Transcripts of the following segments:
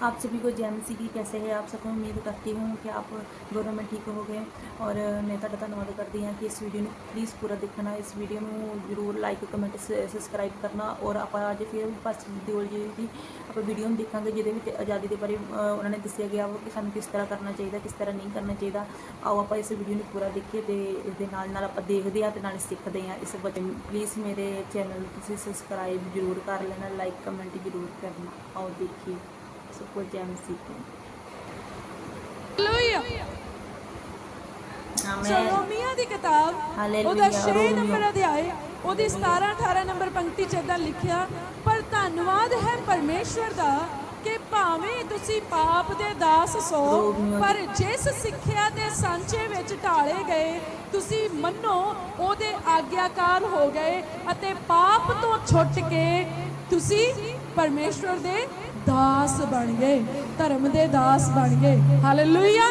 आप सभी को जैम सी की कैसे है आप सबको उम्मीद करती हूँ कि आप दोनों में ठीक ਹੋ ਗਏ ਔਰ ਮੈਂ ਤੁਹਾਡਾ ਧੰਨਵਾਦ ਕਰਦੀ ਹਾਂ ਕਿ ਇਸ ਵੀਡੀਓ ਨੂੰ ਪਲੀਜ਼ ਪੂਰਾ ਦੇਖਣਾ ਇਸ ਵੀਡੀਓ ਨੂੰ ਜ਼ਰੂਰ ਲਾਈਕ ਕਮੈਂਟ ਸਬਸਕ੍ਰਾਈਬ ਕਰਨਾ ਔਰ ਆਪਾਂ ਅੱਜ ਫਿਰ ਪਾਸਟਰ ਦਿਓਲ ਜੀ ਦੀ ਆਪਾਂ ਵੀਡੀਓ ਨੂੰ ਦੇਖਾਂਗੇ ਜਿਹਦੇ ਵਿੱਚ ਆਜ਼ਾਦੀ ਦੇ ਬਾਰੇ ਅ, ਉਹਨਾਂ ਨੇ ਦੱਸਿਆ ਗਿਆ ਵਾ ਕਿ ਸਾਨੂੰ ਕਿਸ ਤਰ੍ਹਾਂ ਕਰਨਾ ਚਾਹੀਦਾ ਕਿਸ ਤਰ੍ਹਾਂ ਨਹੀਂ ਕਰਨਾ ਚਾਹੀਦਾ ਆਓ ਆਪਾਂ ਇਸ ਵੀਡੀਓ ਨੂੰ ਪੂਰਾ ਦੇਖੀਏ ਤੇ ਇਸ ਦੇ ਨਾਲ ਨਾਲ ਆਪਾਂ ਦੇਖਦੇ ਹਾਂ ਤੇ ਨਾਲ ਸਿੱਖਦੇ ਹਾਂ ਇਸ ਬਾਰੇ ਪਲੀਜ਼ ਮੇਰੇ ਚੈਨਲ ਨੂੰ ਤੁਸੀਂ ਸਬਸਕ੍ਰਾਈਬ ਜ਼ਰੂਰ ਕਰ ਲੈਣਾ ਲਾਈਕ ਕਮੈਂਟ ਜ਼ਰੂਰ ਕਰਨਾ ਆਓ ਦੇਖੀਏ ਸੋ ਜੈਮ ਸਿੱਖੇ ਹਾਲੇਲੂਇਆ ਆਮੇਨ ਸਲੋਮੀਆਂ ਦੀ ਕਿਤਾਬ ਹਾਲੇਲੂਇਆ, ਉਹਦਾ 6 ਰੋਮੀਓ। ਨੰਬਰ ਅਧਿਆਇ ਉਹਦੀ 17 18 ਨੰਬਰ ਪੰਕਤੀ ਚ ਇਦਾਂ ਲਿਖਿਆ ਪਰ ਧੰਨਵਾਦ ਹੈ ਪਰਮੇਸ਼ਵਰ ਦਾ ਕਿ ਭਾਵੇਂ ਤੁਸੀਂ ਪਾਪ ਦੇ ਦਾਸ ਸੋ ਰੋਮੀਓ। ਪਰ ਜਿਸ ਸਿੱਖਿਆ ਦੇ ਸਾਂਚੇ ਵਿੱਚ ਢਾਲੇ ਗਏ ਤੁਸੀਂ ਮੰਨੋ ਉਹਦੇ ਆਗਿਆਕਾਰ ਹੋ ਗਏ ਅਤੇ ਪਾਪ ਤੋਂ ਛੁੱਟ ਕੇ ਤੁਸੀਂ ਪਰਮੇਸ਼ਵਰ ਦੇ ਦਾਸ ਬਣ ਗਏ ਧਰਮ ਦੇ ਦਾਸ ਬਣ ਗਏ। ਹਾਲੇਲੂਇਆ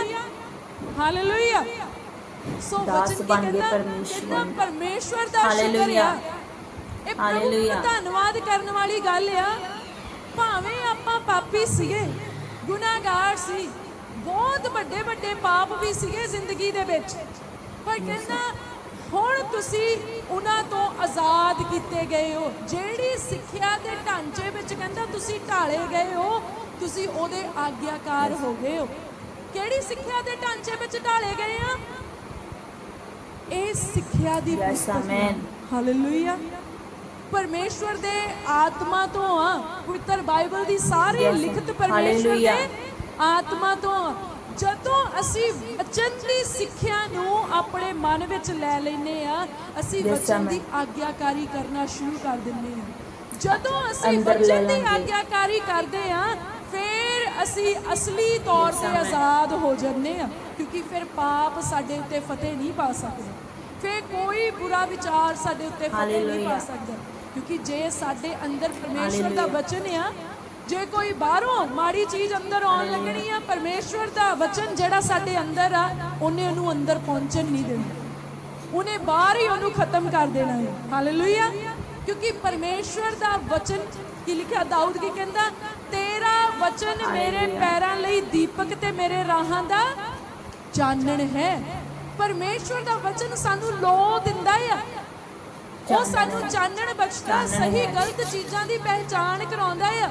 ਹਾਲੇਲੂਇਆ ਸੋ ਦਾਸ ਵਚਨ ਕੀ ਬਣ ਗਏ ਕਹਿੰਦਾ? ਪਰਮੇਸ਼ਵਰ। ਪਰਮੇਸ਼ਵਰ ਦਾ ਸ਼ੁਕਰ। ਆ। ਇਹ ਹਾਲੇਲੂਇਆ। ਧੰਨਵਾਦ ਕਰਨ ਵਾਲੀ ਗੱਲ ਆ। ਭਾਵੇਂ ਆਪਾਂ ਪਾਪੀ ਸੀਗੇ ਗੁਨਾਹਗਾਰ ਸੀ ਬਹੁਤ ਵੱਡੇ ਵੱਡੇ ਪਾਪ ਵੀ ਸੀਗੇ ਜ਼ਿੰਦਗੀ ਦੇ ਵਿੱਚ। ਪਰ ਕਹਿੰਦਾ ਹੁਣ ਤੁਸੀਂ ਉਹਨਾਂ ਤੋਂ ਆਜ਼ਾਦ ਕੀਤੇ ਗਏ ਹੋ ਜਿਹੜੀ ਸਿੱਖਿਆ ਦੇ ਢਾਂਚੇ ਵਿੱਚ ਕਹਿੰਦਾ ਤੁਸੀਂ ਢਾਲੇ ਗਏ ਹੋ ਤੁਸੀਂ ਉਹਦੇ ਆਗਿਆਕਾਰ ਹੋ ਗਏ ਹੋ ਕਿਹੜੀ ਸਿੱਖਿਆ ਦੇ ਢਾਂਚੇ ਵਿੱਚ ਢਾਲੇ ਗਏ ਆ ਇਹ ਸਿੱਖਿਆ ਦੀ ਪੁਸਤਕ amen. ਹਾਲੇਲੂਇਆ ਪਰਮੇਸ਼ਵਰ ਦੇ ਆਤਮਾ ਤੋਂ ਆ ਪਵਿੱਤਰ ਬਾਈਬਲ ਦੀ ਸਾਰੀ ਲਿਖਤ ਪਰਮੇਸ਼ਵਰ. ਦੇ ਆਤਮਾ ਤੋਂ। ਜਦੋਂ ਅਸੀਂ ਵਚਨ ਦੀ ਸਿੱਖਿਆ ਨੂੰ ਆਪਣੇ ਮਨ ਵਿੱਚ ਲੈ ਲੈਨੇ ਆ ਅਸੀਂ ਵਚਨ ਦੀ. ਆਗਿਆਕਾਰੀ ਕਰਨਾ ਸ਼ੁਰੂ ਕਰ ਦਿੰਨੇ ਆ ਜਦੋਂ ਅਸੀਂ ਵਚਨ ਦੀ। ਆਗਿਆਕਾਰੀ ਕਰਦੇ ਆ ਫਿਰ ਅਸੀਂ ਅਸਲੀ ਤੌਰ ਤੇ. ਆਜ਼ਾਦ ਹੋ ਜੰਨੇ ਆ ਕਿਉਂਕਿ ਫਿਰ ਪਾਪ ਸਾਡੇ ਉੱਤੇ ਫਤਿਹ ਨਹੀਂ ਪਾ ਸਕਦਾ ਫਿਰ ਕੋਈ ਬੁਰਾ ਵਿਚਾਰ ਸਾਡੇ ਉੱਤੇ ਫਤਿਹ ਨਹੀਂ ਪਾ. ਸਕਦਾ ਕਿਉਂਕਿ ਜੇ ਸਾਡੇ ਅੰਦਰ ਪਰਮੇਸ਼ਵਰ ਦਾ. ਵਚਨ ਆ ਜੇ ਕੋਈ ਬਾਹਰੋਂ ਮਾੜੀ ਚੀਜ਼ ਅੰਦਰ ਆਉਣ ਲੱਗਣੀ ਆ, ਪਰਮੇਸ਼ਵਰ ਦਾ ਵਚਨ ਜਿਹੜਾ ਸਾਡੇ ਅੰਦਰ ਆ, ਉਹਨੇ ਉਹਨੂੰ ਅੰਦਰ ਪਹੁੰਚਣ ਨਹੀਂ ਦੇਣਾ। ਉਹਨੇ ਬਾਹਰ ਹੀ ਉਹਨੂੰ ਖਤਮ ਕਰ ਦੇਣਾ ਹੈ। ਹਾਲੇਲੂਇਆ ਕਿਉਂਕਿ ਪਰਮੇਸ਼ਵਰ ਦਾ ਵਚਨ ਕੀ ਲਿਖਿਆ, ਦਾਊਦ ਕੀ ਕਹਿੰਦਾ, ਤੇਰਾ ਵਚਨ ਮੇਰੇ ਪੈਰਾਂ ਲਈ ਦੀਪਕ ਤੇ ਮੇਰੇ ਰਾਹਾਂ ਦਾ ਚਾਨਣ ਹੈ। ਪਰਮੇਸ਼ਵਰ ਦਾ ਵਚਨ ਸਾਨੂੰ ਲੋ ਦਿੰਦਾ ਆ ਉਹ ਸਾਨੂੰ ਚਾਨਣ ਬਖਸ਼ਦਾ, ਸਹੀ ਗਲਤ ਚੀਜ਼ਾਂ ਦੀ ਪਹਿਚਾਣ ਕਰਾਉਂਦਾ ਆ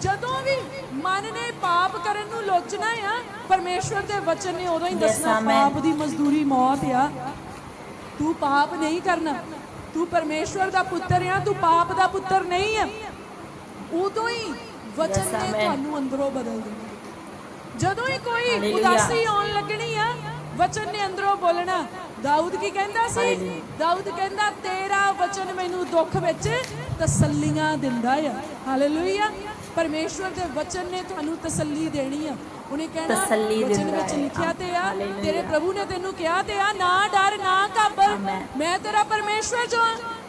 ਜਦੋਂ ਵੀ ਮਨ ਨੇ ਪਾਪ ਕਰਨ ਨੂੰ ਲੋਚਣਾ ਆ ਪਰਮੇਸ਼ਵਰ ਦੇ ਵਚਨ ਨੇ ਉਦੋਂ ਹੀ ਦੱਸਣਾ. ਪਾਪ ਦੀ ਮਜ਼ਦੂਰੀ ਮੌਤ ਆ ਤੂੰ ਪਾਪ ਨਹੀਂ ਕਰਨਾ ਤੂੰ ਪਰਮੇਸ਼ਵਰ ਦਾ ਪੁੱਤਰ ਆ ਤੂੰ ਪਾਪ ਦਾ ਪੁੱਤਰ ਨਹੀਂ ਆ ਉਦੋਂ ਹੀ ਵਚਨ ਨੇ. ਤੁਹਾਨੂੰ ਅੰਦਰੋਂ ਬਦਲ ਦੇਣਾ ਜਦੋਂ ਹੀ ਕੋਈ. ਉਦਾਸੀ ਆਉਣ ਲੱਗਣੀ ਆ ਵਚਨ ਨੇ ਅੰਦਰੋਂ ਬੋਲਣਾ ਦਾਊਦ ਕੀ ਕਹਿੰਦਾ ਸੀ. ਦਾਊਦ ਕਹਿੰਦਾ ਤੇਰਾ ਵਚਨ ਮੈਨੂੰ ਦੁੱਖ ਵਿੱਚ ਤਸੱਲੀਆਂ ਦਿੰਦਾ ਆ ਹਾਲੇਲੂਇਆ ਪਰਮੇਸ਼ਵਰ ਦੇ ਵਚਨ ਨੇ ਤੁਹਾਨੂੰ ਤਸੱਲੀ ਦੇਣੀ ਆ। ਉਹਨੇ ਕਹਿਣਾ ਤਸੱਲੀ ਵਚਨ ਵਿੱਚ। ਲਿਖਿਆ ਤੇ ਆ। ਤੇਰੇ ਪ੍ਰਭੂ ਨੇ ਤੈਨੂੰ ਕਿਹਾ ਤੇ ਆ ਨਾ ਡਰ ਨਾ ਘਾਬਰ. ਮੈਂ ਤੇਰਾ ਪਰਮੇਸ਼ਵਰ ਜੋ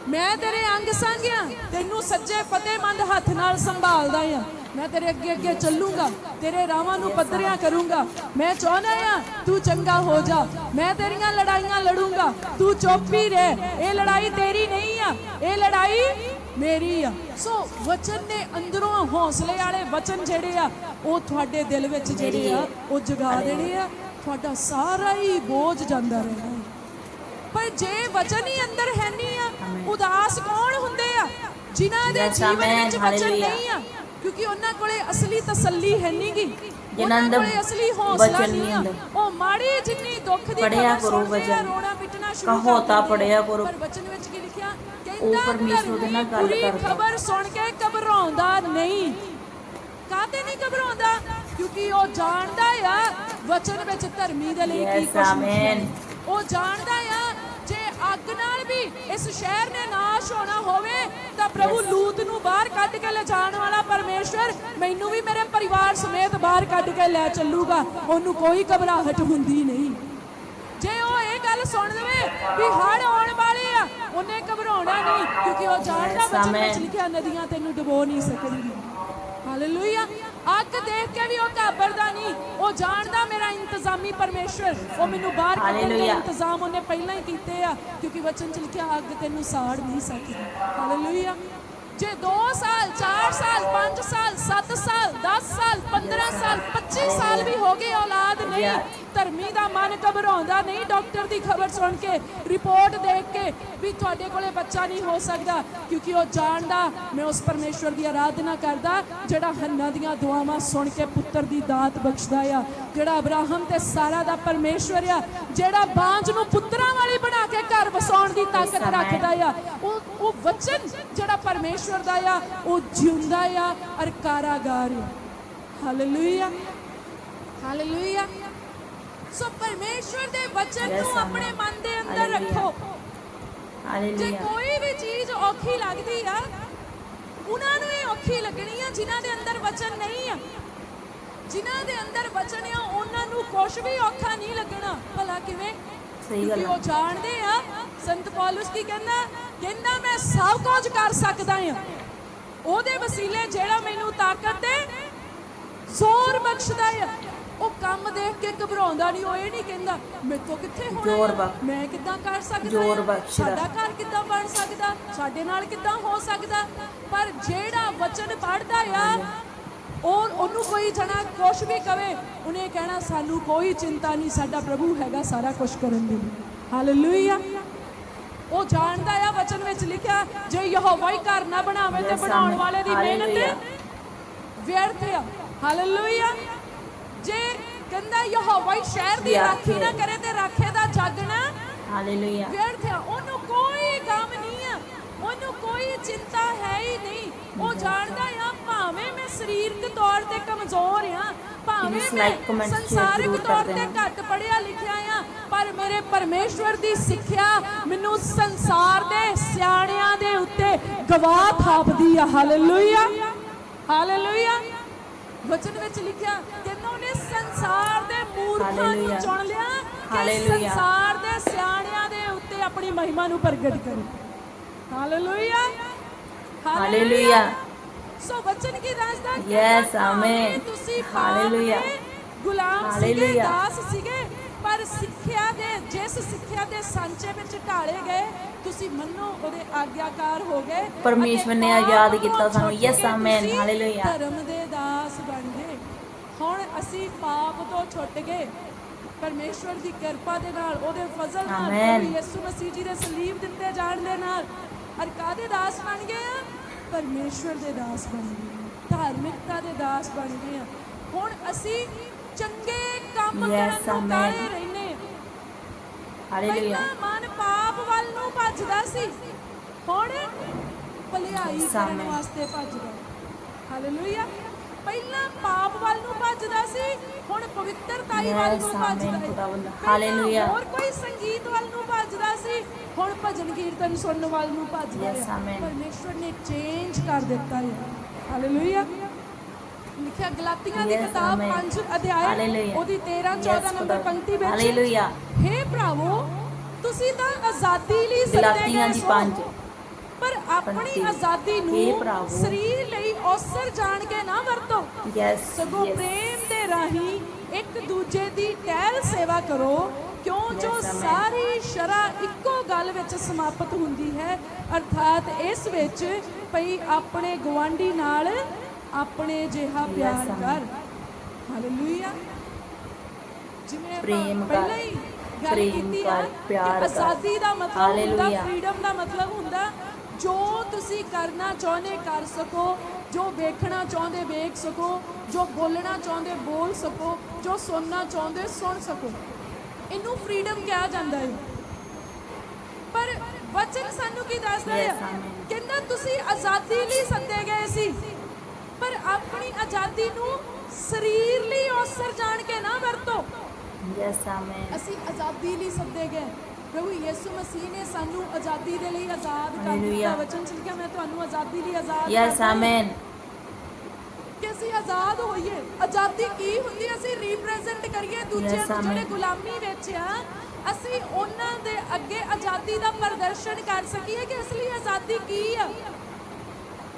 ਮੈਂ ਤੇਰੇ ਅੰਗ ਸੰਗ ਆ। ਤੈਨੂੰ ਸੱਜੇ ਫਤਿਹਮੰਦ ਹੱਥ ਨਾਲ ਸੰਭਾਲਦਾ ਆ। ਮੈਂ ਤੇਰੇ ਅੱਗੇ ਅੱਗੇ ਚੱਲੂੰਗਾ। ਤੇਰੇ ਰਾਹਾਂ ਨੂੰ ਪੱਧਰਿਆਂ ਕਰੂੰਗਾ। ਮੈਂ ਚਾਹੁੰਦਾ ਆ ਤੂੰ ਚੰਗਾ ਹੋ ਜਾ। ਮੈਂ ਤੇਰੀਆਂ ਲੜਾਈਆਂ ਲੜੂੰਗਾ। ਤੂੰ ਚੁੱਪ ਹੀ ਰਹਿ। ਇਹ ਲੜਾਈ ਤੇਰੀ ਨਹੀਂ ਆ। ਇਹ ਲੜਾਈ ਮੇਰੀ ਆ ਸੋ ਵਚਨ ਨੇ ਅੰਦਰੋਂ ਹੌਸਲੇ ਵਾਲੇ ਵਚਨ ਜਿਹੜੇ ਆ ਉਹ ਤੁਹਾਡੇ ਦਿਲ ਵਿੱਚ ਜਿਹੜੇ ਆ ਉਹ ਜਗਾ ਦੇਣੇ ਆ ਤੁਹਾਡਾ ਸਾਰਾ ਹੀ ਬੋਝ ਜਾਂਦਾ ਰਹਿਣਾ ਪਰ ਜੇ ਵਚਨ ਹੀ ਅੰਦਰ ਹੈ ਨਹੀਂ ਆ ਉਦਾਸ ਕੌਣ ਹੁੰਦੇ ਆ ਜਿਨ੍ਹਾਂ ਦੇ ਜੀਵਨ. ਵਿੱਚ ਵਚਨ. ਨਹੀਂ ਆ ਕਿਉਂਕਿ ਉਹਨਾਂ ਕੋਲੇ ਅਸਲੀ ਤਸੱਲੀ ਹੈ ਨਹੀਂਗੀ ਜਿਨ੍ਹਾਂ ਕੋਲੇ ਅਸਲੀ ਹੌਸਲਾ ਨਹੀਂ ਆ। ਉਹ ਮਾੜੀ ਜਿੰਨੀ ਦੁੱਖ ਦੀ ਖਬਰ ਕਰੋ ਵਚਨ। ਰੋਣਾ ਪਿੱਟਣਾ ਸ਼ੁਰੂ ਕਰ ਕਹੋ ਤਾਂ ਦਿੰਦੇ ਆ। ਪੜ੍ਹਿਆ ਕਰੋ। ਪਰ ਵਚਨ ਵਿੱਚ ਕੀ ਲਿਖਿਆ ਕਹਿੰਦਾ ਪਰਮੇਸ਼ਵਰ ਦੇ ਨਾਲ ਗੱਲ ਕਰਦਾ। ਖਬਰ ਸੁਣ ਕੇ ਘਬਰਾਉਂਦਾ ਨਹੀਂ। ਕਾਤੇ ਨਹੀਂ ਘਬਰਾਉਂਦਾ? ਕਿਉਂਕਿ ਉਹ ਜਾਣਦਾ ਆ ਵਚਨ ਵਿੱਚ ਧਰਮੀ ਦੇ ਲਈ ਕੀ ਲਿਖਿਆ amen. ਉਹ ਜਾਣਦਾ ਆ ਜੇ ਅੱਗ ਨਾਲ ਵੀ ਇਸ ਸ਼ਹਿਰ ਨੇ ਨਾਸ਼ ਹੋਣਾ ਹੋਵੇ ਤਾਂ ਪ੍ਰਭੂ ਲੂਤ ਨੂੰ ਬਾਹਰ ਕੱਢ ਕੇ ਲਿਜਾਣ ਵਾਲਾ ਪਰਮੇਸ਼ਵਰ ਮੈਨੂੰ ਵੀ ਮੇਰੇ ਪਰਿਵਾਰ ਸਮੇਤ ਬਾਹਰ ਕੱਢ ਕੇ ਲੈ ਚੱਲੂਗਾ। ਉਹਨੂੰ ਕੋਈ ਘਬਰਾਹਟ ਹੁੰਦੀ ਨਹੀਂ। ਜੇ ਉਹ ਇਹ ਗੱਲ ਸੁਣ ਲਵੇ ਵੀ ਹੜ ਆਉਣ ਵਾਲੇ ਆ ਉਹਨੇ ਘਬਰਾਉਣਾ ਨਹੀਂ ਕਿਉਂਕਿ ਉਹ ਜਾਣਦਾ ਵਚਨ ਵਿੱਚ. ਲਿਖਿਆ ਨਦੀਆਂ ਤੈਨੂੰ ਡੁਬੋ ਨਹੀਂ ਸਕਣਗੀਆਂ ਹਾਲੇਲੂਇਆ। ਅੱਗ ਦੇਖ ਕੇ ਵੀ ਉਹ ਘਾਬਰਦਾ ਨਹੀਂ। ਉਹ ਜਾਣਦਾ ਮੇਰਾ ਇੰਤਜ਼ਾਮੀ ਪਰਮੇਸ਼ਵਰ। ਉਹ ਮੈਨੂੰ ਬਾਹਰ ਕੱਢਣ ਦੇ ਹਾਲੇਲੂਇਆ। ਇੰਤਜ਼ਾਮ ਉਹਨੇ ਪਹਿਲਾਂ ਹੀ ਕੀਤੇ ਆ ਕਿਉਂਕਿ ਵਚਨ ਚ ਲਿਖਿਆ ਅੱਗ ਤੈਨੂੰ ਸਾੜ ਨਹੀਂ ਸਕਦੀ। ਹਾਲੇਲੂਇਆ। ਜੇ 2 ਸਾਲ 4 ਸਾਲ 5 ਸਾਲ 7 ਸਾਲ 10 ਸਾਲ 15 25 ਸਾਲ ਵੀ ਹੋ ਗਏ ਔਲਾਦ ਨਹੀਂ. ਧਰਮੀ ਦਾ ਮਨ ਘਬਰਾਉਂਦਾ ਨਹੀਂ। ਡਾਕਟਰ ਦੀ ਖਬਰ ਸੁਣ ਕੇ ਰਿਪੋਰਟ ਦੇਖ ਕੇ ਵੀ ਤੁਹਾਡੇ ਕੋਲੇ ਬੱਚਾ ਨਹੀਂ ਹੋ ਸਕਦਾ ਕਿਉਂਕਿ ਉਹ ਜਾਣਦਾ ਮੈਂ ਉਸ ਪਰਮੇਸ਼ਵਰ ਦੀ ਆਰਾਧਨਾ ਕਰਦਾ ਜਿਹੜਾ ਹੰਨਾ ਦੀਆਂ ਦੁਆਵਾਂ ਸੁਣ ਕੇ ਪੁੱਤਰ ਦੀ ਦਾਤ ਬਖਸ਼ਦਾ ਆ ਜਿਹੜਾ ਅਬਰਾਹਮ ਤੇ ਸਾਰਾ ਦਾ ਪਰਮੇਸ਼ਵਰ ਆ ਜਿਹੜਾ ਬਾਂਝ ਨੂੰ ਪੁੱਤਰਾਂ ਵਾਲੀ ਘਰ ਵਸਾਉਣ ਦੀ ਤਾਕਤ. ਰੱਖਦਾ ਆ। ਉਹ ਉਹ ਵਚਨ ਜਿਹੜਾ ਪਰਮੇਸ਼ਵਰ ਦਾ ਆ ਉਹ ਜਿਉਂਦਾ ਆ ਔਰ ਕਾਰਾਗਾਰ ਆ। ਹਾਲੇਲੂਇਆ ਹਾਲੇਲੂਇਆ ਸੋ ਪਰਮੇਸ਼ਵਰ ਦੇ ਵਚਨ ਨੂੰ. ਆਪਣੇ ਮਨ ਦੇ ਅੰਦਰ. ਰੱਖੋ। ਜੇ ਹਾਲੇਲੂਇਆ ਕੋਈ ਵੀ ਚੀਜ਼ ਔਖੀ ਲੱਗਦੀ ਆ ਉਹਨਾਂ ਨੂੰ ਇਹ ਔਖੀ ਲੱਗਣੀ ਆ ਜਿਨ੍ਹਾਂ ਦੇ ਅੰਦਰ ਵਚਨ ਨਹੀਂ ਆ। ਜਿਨ੍ਹਾਂ ਦੇ ਅੰਦਰ ਵਚਨ ਆ ਉਹਨਾਂ ਨੂੰ ਕੁਝ ਵੀ ਔਖਾ ਨਹੀਂ ਲੱਗਣਾ। ਭਲਾ ਕਿਵੇਂ? ਸਹੀ ਗੱਲ। ਉਹ ਜਾਣਦੇ ਆ ਸੰਤ ਪੌਲਸ ਕੀ ਕਹਿੰਦਾ ਕਹਿੰਦਾ ਮੈਂ ਸਭ ਕੁਝ ਕਰ ਸਕਦਾ ਆ ਉਹਦੇ ਵਸੀਲੇ ਜਿਹੜਾ ਮੈਨੂੰ ਤਾਕਤ ਦੇ ਜ਼ੋਰ ਬਖਸ਼ਦਾ ਆ। ਉਹ ਕੰਮ ਦੇਖ ਕੇ ਘਬਰਾਉਂਦਾ ਨਹੀਂ ਉਹ ਇਹ ਨਹੀਂ ਕਹਿੰਦਾ ਮੇਤੋਂ ਕਿੱਥੇ ਹੋਣਾ ਮੈਂ ਕਿੱਦਾਂ ਕਰ ਸਕਦਾ। ਸਾਡਾ ਘਰ ਕਿੱਦਾਂ ਬਣ ਸਕਦਾ? ਸਾਡੇ ਨਾਲ ਕਿੱਦਾਂ ਹੋ ਸਕਦਾ? ਪਰ ਜਿਹੜਾ ਵਚਨ ਪੜਦਾ ਆ ਉਹ ਉਹਨੂੰ ਕੋਈ ਜਣਾ ਕੁਛ ਵੀ ਕਵੇ ਉਹਨੇ ਕਹਿਣਾ ਸਾਨੂੰ ਕੋਈ ਚਿੰਤਾ ਨਹੀਂ ਸਾਡਾ ਪ੍ਰਭੂ ਹੈਗਾ ਸਾਰਾ ਕੁਝ ਕਰਨ ਦੇ ਲਈ ਹਾਲੇਲੂਇਆ ਉਹ ਜਾਣਦਾ ਆ ਵਚਨ ਵਿੱਚ ਲਿਖਿਆ ਜੇ ਯਹੋਵਾ ਹੀ ਘਰ ਨਾ ਬਣਾਵੇ ਤੇ ਬਣਾਉਣ. ਵਾਲੇ ਦੀ ਮਿਹਨਤ. ਵਿਅਰਥ ਆ ਹਾਲੇਲੂਇਆ ਜੇ ਕਹਿੰਦਾ ਯਹੋਵਾ ਹੀ ਸ਼ਹਿਰ ਦੀ ਰਾਖੀ ਨਾ। ਕਰੇ ਤੇ ਰਾਖੇ ਦਾ ਜਾਗਣਾ ਹਾਲੇਲੂਇਆ ਵਿਅਰਥ ਆ ਉਹਨੂੰ ਕੋਈ ਕੰਮ ਨਹੀਂ ਆ ਉਹਨੂੰ ਕੋਈ ਚਿੰਤਾ ਹੈ ਹੀ ਨਹੀਂ ਉਹ ਜਾਣਦਾ ਆ ਭਾਵੇਂ ਮੈਂ ਸਰੀਰਕ ਤੌਰ ਤੇ ਕਮਜ਼ੋਰ ਆ ਭਾਵੇਂ ਮੈਂ ਸੰਸਾਰਿਕ ਤੌਰ ਤੇ। ਘੱਟ ਪੜਿਆ ਲਿਖਿਆ ਆ ਪਰ ਮੇਰੇ ਪਰਮੇਸ਼ਵਰ ਦੀ ਸਿੱਖਿਆ ਮੈਨੂੰ ਸੰਸਾਰ ਦੇ ਸਿਆਣਿਆਂ ਦੇ ਉੱਤੇ ਗਵਾਹ ਥਾਪਦੀ ਆ ਹਾਲੇਲੂਇਆ ਹਾਲੇਲੂਇਆ ਵਚਨ ਵਿੱਚ ਲਿਖਿਆ ਕਹਿੰਦਾ ਉਹਨੇ ਸੰਸਾਰ ਦੇ ਮੂਰਖਾਂ ਨੂੰ। ਚੁਣ ਲਿਆ ਕਿ। ਸੰਸਾਰ ਦੇ ਸਿਆਣਿਆਂ ਦੇ ਉੱਤੇ ਆਪਣੀ ਮਹਿਮਾ ਨੂੰ ਪ੍ਰਗਟ ਕਰੇ ਹਾਲੇਲੂਇਆ ਵਚਨ ਕੀ ਦੱਸਦਾ ਕਿ Yes, amen. ਤੁਸੀਂ ਹਾਲੇਲੂਇਆ। ਗੁਲਾਮ ਸੀਗੇ। ਦਾਸ ਸੀਗੇ ਪਰ ਸਿੱਖਿਆ ਦੇ ਜਿਸ ਸਿੱਖਿਆ ਦੇ ਸਾਂਚੇ ਵਿੱਚ ਢਾਲੇ ਗਏ ਤੁਸੀਂ ਮੰਨੋ ਉਹਦੇ ਆਗਿਆਕਾਰ ਹੋ ਗਏ ਪਰਮੇਸ਼ਵਰ ਨੇ ਆਜ਼ਾਦ ਕੀਤਾ ਸਾਨੂੰ। amen. ਤੁਸੀਂ ਹਾਲੇਲੂਇਆ। ਧਰਮ ਦੇ ਦਾਸ ਬਣ ਗਏ ਹੁਣ ਅਸੀਂ ਪਾਪ ਤੋਂ ਛੁੱਟ ਗਏ ਪਰਮੇਸ਼ਵਰ ਦੀ ਕਿਰਪਾ ਦੇ ਨਾਲ ਉਹਦੇ ਫਜ਼ਲ ਨਾਲ ਯਿਸੂ ਮਸੀਹ ਜੀ ਦੇ ਸਲੀਬ ਦਿੱਤੇ ਜਾਣ ਦੇ ਨਾਲ ਅਰ ਕਾਦੇ ਦਾਸ ਬਣ ਗਏ ਆ ਪਰਮੇਸ਼ਵਰ ਦੇ ਦਾਸ ਬਣ ਗਏ। ਧਾਰਮਿਕਤਾ ਦੇ ਦਾਸ ਬਣ ਗਏ ਆ ਹੁਣ ਅਸੀਂ ਚੰਗੇ ਕੰਮ ਕਰਨ ਨੂੰ. ਕਾਲੇ ਰਹਿੰਦੇ ਆ ਹਾਲੇਲੂਇਆ ਮਨ ਪਾਪ ਵੱਲ ਨੂੰ ਭੱਜਦਾ ਸੀ ਹੁਣ ਭਲਾਈ ਕਰਨ. ਵਾਸਤੇ ਭੱਜਦਾ ਹਾਲੇਲੂਇਆ ਪਹਿਲਾਂ ਪਾਪ ਵੱਲ ਨੂੰ ਭੱਜਦਾ ਸੀ ਹੁਣ ਪਵਿੱਤਰਤਾਈ ਵੱਲ ਨੂੰ ਭੱਜਦਾ ਹੈ ਹਾਲੇਲੂਇਆ। ਹੋਰ ਕੋਈ ਸੰਗੀਤ ਵੱਲ ਨੂੰ ਭੱਜਦਾ ਸੀ ਹੁਣ ਭਜਨ ਕੀਰਤਨ ਸੁਣਨ ਵੱਲ ਨੂੰ ਭੱਜਦਾ ਹੈ. ਪਰਮੇਸ਼ਵਰ ਨੇ ਚੇਂਜ ਕਰ ਦਿੱਤਾ ਹੈ ਹਾਲੇਲੂਇਆ ਲਿਖਿਆ ਗਲਾਤੀਆਂ ਦੀ ਕਿਤਾਬ amen. 5 ਅਧਿਆਇ. ਉਹਦੀ 13 Yes, 14 ਨੰਬਰ। ਪੰਕਤੀ ਵਿੱਚ Hallelujah. ਹੇ ਭਰਾਵੋ ਤੁਸੀਂ ਤਾਂ ਆਜ਼ਾਦੀ ਲਈ ਸੱਦੇ ਗਏ ਦੀ ਸੋ ਪੰਜ। ਪਰ ਆਪਣੀ। ਆਜ਼ਾਦੀ ਨੂੰ। ਸਰੀਰ ਔਸਰ ਜਾਣ ਕੇ ਨਾ ਵਰਤੋ ਯੈਸ ਸਗੋਂ ਪ੍ਰੇਮ ਦੇ ਰਾਹੀਂ ਇੱਕ ਦੂਜੇ ਦੀ ਟਹਿਲ ਸੇਵਾ ਕਰੋ ਕਿਉਂ ਜੋ. ਸਾਰੀ ਸ਼ਰਾ ਇੱਕੋ ਗੱਲ ਵਿੱਚ ਸਮਾਪਤ ਹੁੰਦੀ ਹੈ ਅਰਥਾਤ ਇਸ ਵਿੱਚ ਭਈ ਆਪਣੇ ਗਵਾਂਢੀ ਨਾਲ ਆਪਣੇ ਜਿਹਾ ਪਿਆਰ. ਕਰ ਹਾਲੇਲੂਇਆ ਜਿਵੇਂ ਪ੍ਰੇਮ ਪਹਿਲਾਂ ਹੀ ਗੱਲ ਕੀਤੀ ਕਰ। ਆਜ਼ਾਦੀ ਦਾ ਮਤਲਬ ਹੁੰਦਾ। ਫਰੀडम ਦਾ ਮਤਲਬ ਹੁੰਦਾ ਜੋ ਤੁਸੀਂ ਕਰਨਾ ਚਾਹੁੰਦੇ ਕਰ ਸਕੋ ਜੋ ਵੇਖਣਾ ਚਾਹੁੰਦੇ ਵੇਖ ਸਕੋ ਜੋ ਬੋਲਣਾ ਚਾਹੁੰਦੇ ਬੋਲ ਸਕੋ ਜੋ ਸੁਣਨਾ ਚਾਹੁੰਦੇ ਸੁਣ ਸਕੋ। ਇਹਨੂੰ ਫਰੀडम ਕਿਹਾ ਜਾਂਦਾ ਹੈ। ਪਰ ਵਚਨ ਸਾਨੂੰ ਕੀ ਦੱਸਦਾ ਹੈ. ਕਹਿੰਦਾ ਤੁਸੀਂ ਆਜ਼ਾਦੀ ਲਈ ਸੱਦੇ ਗਏ ਸੀ। ਪਰ ਆਪਣੀ ਆਜ਼ਾਦੀ ਨੂੰ ਸਰੀਰ ਲਈ ਔਸਰ ਜਾਣ ਕੇ ਨਾ ਵਰਤੋ। ਯੈਸ ਆਮੇਨ ਅਸੀਂ ਆਜ਼ਾਦੀ ਲਈ ਸੱਦੇ ਗਏ। ਪ੍ਰਭੂ ਯਿਸੂ ਮਸੀਹ ਨੇ ਸਾਨੂੰ ਆਜ਼ਾਦੀ ਦੇ ਲਈ ਆਜ਼ਾਦ ਕਰ ਦਿੱਤਾ। ਵਚਨ ਚ ਲਿਖਿਆ ਮੈਂ ਤੁਹਾਨੂੰ ਆਜ਼ਾਦੀ ਲਈ ਆਜ਼ਾਦ ਯੈਸ। ਆਮੇਨ ਕਿ ਅਸੀਂ ਆਜ਼ਾਦ ਹੋਈਏ ਆਜ਼ਾਦੀ ਕੀ ਹੁੰਦੀ? ਅਸੀਂ ਰਿਪਰੈਜ਼ੈਂਟ ਕਰੀਏ ਦੂਜਿਆਂ ਨੂੰ ਜਿਹੜੇ. ਗੁਲਾਮੀ ਵਿੱਚ ਆ ਅਸੀਂ ਉਹਨਾਂ ਦੇ ਅੱਗੇ ਆਜ਼ਾਦੀ ਦਾ ਪ੍ਰਦਰਸ਼ਨ ਕਰ ਸਕੀਏ ਕਿ ਅਸਲੀ ਆਜ਼ਾਦੀ ਕੀ ਆ